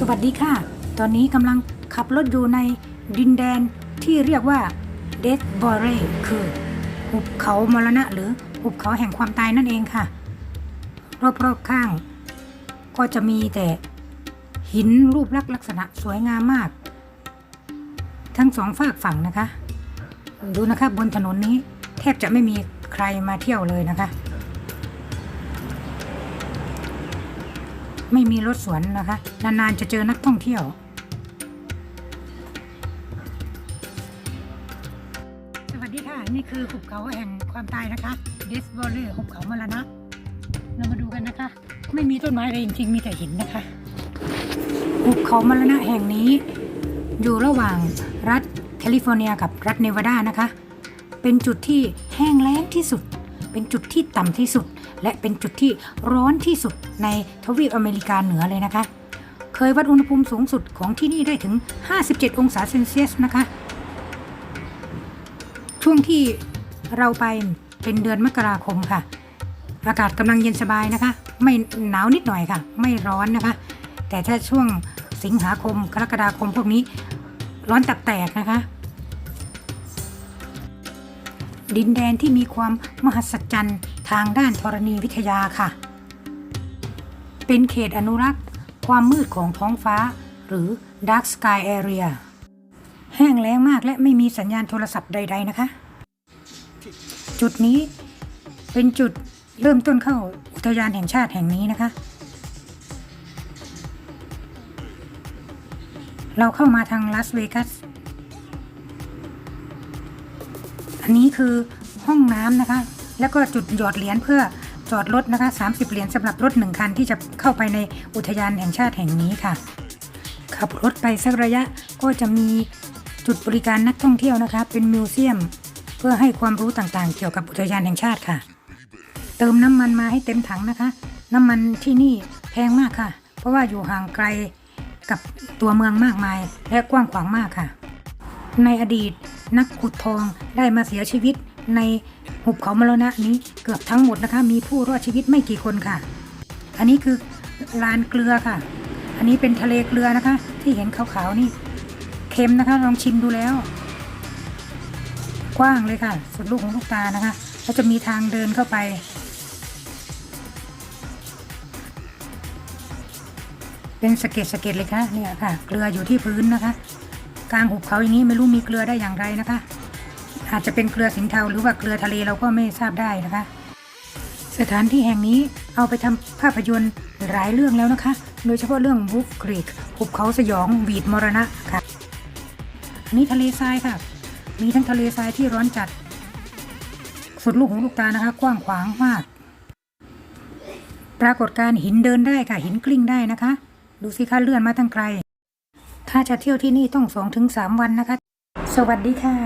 สวัสดีค่ะ ตอนนี้กำลังขับรถอยู่ในดินแดนที่เรียกว่าเด t บอ r เรคือ หุบเขามรณะ หรือหุบเขาแห่งความตายนั่นเองค่ะ รอบๆข้าง ก็จะมีแต่หินรูปลักษณ์ลักษณะสวยงามมาก ทั้งสองฝากฝั่งนะคะ ดูนะคะบนถนนนี้แทบจะไม่มีใครมาเที่ยวเลยนะคะ ไม่มีรถสวนนะคะ นานๆจะเจอนักท่องเที่ยว สวัสดีค่ะ นี่คือหุบเขาแห่งความตายนะคะเดสบอลเลอร์หุบเขามรณะเรามาดูกันนะคะ ไม่มีต้นไม้อะไรจริงๆ มีแต่หินนะคะ หุบเขามรณะแห่งนี้ อยู่ระหว่างรัฐแคลิฟอร์เนียกับรัฐเนวาดานะคะ เป็นจุดที่แห้งแล้งที่สุด เป็นจุดที่ต่ำที่สุด และเป็นจุดที่ร้อนที่สุดในทวีปอเมริกาเหนือเลยนะคะ เคยวัดอุณหภูมิสูงสุดของที่นี่ได้ถึง 57 องศาเซนเซียสนะคะ ช่วงที่เราไปเป็นเดือนมกราคมค่ะ อากาศกำลังเย็นสบายนะคะ ไม่หนาวนิดหน่อยค่ะ ไม่ร้อนนะคะ แต่ถ้าช่วงสิงหาคมกรกฎาคมพวกนี้ร้อนตับแตกนะคะ ดินแดนที่มีความมหัศจรรย์ทางด้านธรณีวิทยาค่ะ เป็นเขตอนุรักษ์ ความมืดของท้องฟ้า หรือ Dark Sky Area แห้งแล้งมากและไม่มีสัญญาณโทรศัพท์ใด ๆ นะคะ จุดนี้เป็นจุดเริ่มต้นเข้าอุทยานแห่งชาติแห่งนี้นะคะ เราเข้ามาทางลาสเวกัส อันนี้คือห้องน้ำนะคะ แล้วก็จุดหยอดเหรียญเพื่อจอดรถนะคะ 30 เหรียญสำหรับรถหนึ่งคันที่จะเข้าไปในอุทยานแห่งชาติแห่งนี้ค่ะ ขับรถไปสักระยะก็จะมีจุดบริการนักท่องเที่ยวนะคะ เป็นมิวเซียม เพื่อให้ความรู้ต่างๆ เกี่ยวกับอุทยานแห่งชาติค่ะ เติมน้ำมันมาให้เต็มถังนะคะ น้ำมันที่นี่แพงมากค่ะ เพราะว่าอยู่ห่างไกลกับตัวเมืองมากมายและกว้างขวางมากค่ะ ในอดีต นักขุดทองได้มาเสียชีวิตในหุบเขามรณะนี้เกือบทั้งหมดนะคะ มีผู้รอดชีวิตไม่กี่คนค่ะ อันนี้คือลานเกลือค่ะ อันนี้เป็นทะเลเกลือนะคะ ที่เห็นขาวๆนี่เค็มนะคะลองชิมดูแล้ว กว้างเลยค่ะ สุดลูกของลูกตานะคะแล้วจะมีทางเดินเข้าไปเป็นสะเก็ดสะเก็ดเลยค่ะเนี่ยค่ะ เกลืออยู่ที่พื้นนะคะ กลางหุบเขาอย่างนี้ไม่รู้มีเกลือได้อย่างไรนะคะ อาจจะเป็นเกลือสินเทาหรือว่าเกลือทะเลเราก็ไม่ทราบได้นะคะ สถานที่แห่งนี้เอาไปทำภาพยนตร์หลายเรื่องแล้วนะคะ โดยเฉพาะเรื่องบุ๊กกรีกหุบเขาสยองวีดมรณะค่ะอันนี้ทะเลทรายค่ะ มีทั้งทะเลทรายที่ร้อนจัด สุดลูกหูลูกตานะคะ กว้างขวางมาก ปรากฏการหินเดินได้ค่ะหินกลิ้งได้นะคะ ดูสิคะเลื่อนมาตั้งไกล ถ้าจะเที่ยวที่นี่ต้องสองถึงสามวันนะคะ สวัสดีค่ะ